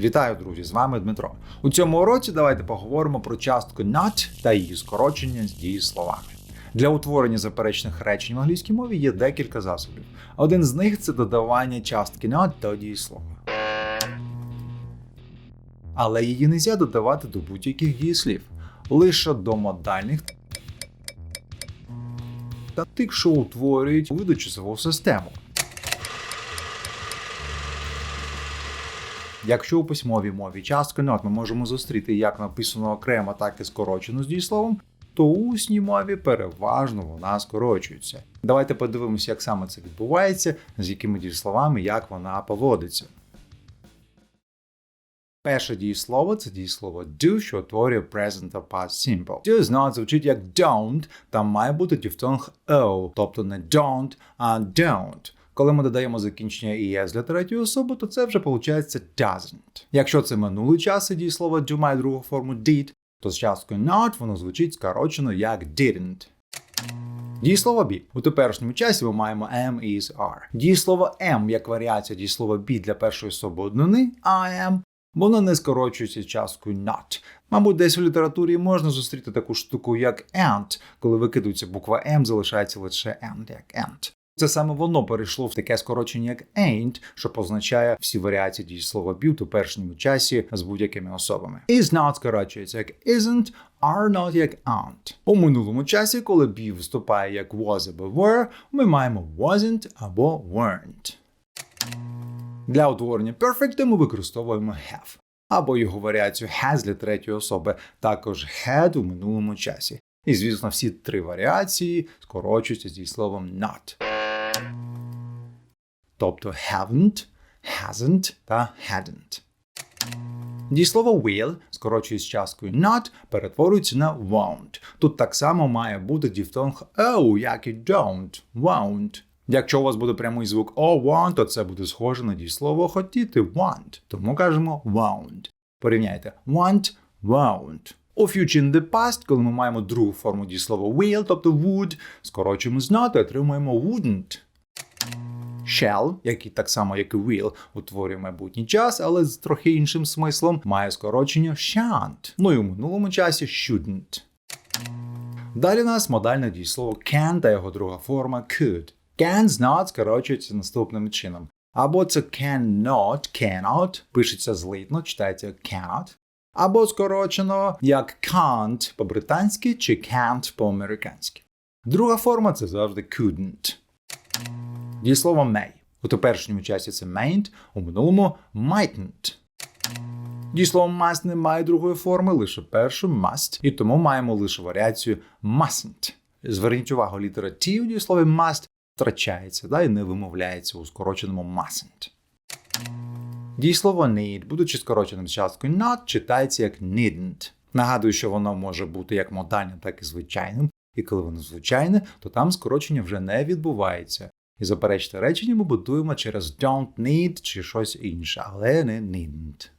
Вітаю, друзі! З вами Дмитро. У цьому уроці давайте поговоримо про частку not та її скорочення з дієсловами. Для утворення заперечних речень в англійській мові є декілька засобів. Один з них це додавання частки not до дієслова. Але її не додавати до будь-яких дієслів, лише до модальних та тих, що утворюють видочасову систему. Якщо у письмовій мові частку not ми можемо зустріти як написано окремо, так і скорочено з дієсловом, то у усній мові переважно вона скорочується. Давайте подивимося, як саме це відбувається, з якими дієсловами, як вона поводиться. Перше дієслово це дієслово do, що утворює present of past simple. Do not звучить як don't, там має бути діфтонг o, тобто не don't, а don't. Коли ми додаємо закінчення «es» для третьої особи, то це вже виходить doesn't. Якщо це минулий час і дієслово do має другу форму did, то з часткою not воно звучить скорочено як didn't. Дієслово be. У теперішньому часі ми маємо am, is, are. Дієслово am як варіація дієслова be для першої особи однини I am, воно не скорочується часткою not. Мабуть, десь у літературі можна зустріти таку штуку, як and, коли викидується буква M, залишається лише and, як and. Це саме воно перейшло в таке скорочення, як ain't, що позначає всі варіації дієслова be у теперішньому часі з будь-якими особами. Is not скорочується як isn't, are not як aren't. У минулому часі, коли be виступає як was або were, ми маємо wasn't або weren't. Для утворення perfect ми використовуємо have. Або його варіацію has для третьої особи, також had у минулому часі. І, звісно, всі три варіації скорочуються зі словом not. Тобто haven't, hasn't та hadn't. Дієслово will, скорочується з часткою not, перетворюється на won't. Тут так само має бути діфтонг o, як і don't, won't. Якщо у вас буде прямий звук o, want, то це буде схоже на дієслово хотіти want. Тому кажемо won't. Порівняйте want, won't. У future in the past, коли ми маємо другу форму дієслова will, тобто would, скорочуємо з not і отримуємо wouldn't. Shall, який так само, як і will, утворює майбутній час, але з трохи іншим смислом, має скорочення shan't. Ну і у минулому часі shouldn't. Далі у нас модальне дієслово can та його друга форма could. Can з not скорочується наступним чином. Або це cannot, cannot, пишеться злитно, читається cannot. Або скорочено як can't по-британськи чи can't по-американськи. Друга форма це завжди couldn't. Дієслово may. У теперішньому часі це mayn't, у минулому mightn't. Дієслово must не має другої форми, лише першу must, і тому маємо лише варіацію mustn't. Зверніть увагу, літера T у дієслові must втрачається да, і не вимовляється у скороченому mustn't. Дієслово need, будучи скороченим часткою not, читається як needn't. Нагадую, що воно може бути як модальним, так і звичайним, і коли воно звичайне, то там скорочення вже не відбувається. І заперечте речення ми будуємо через don't need чи щось інше, але не needn't.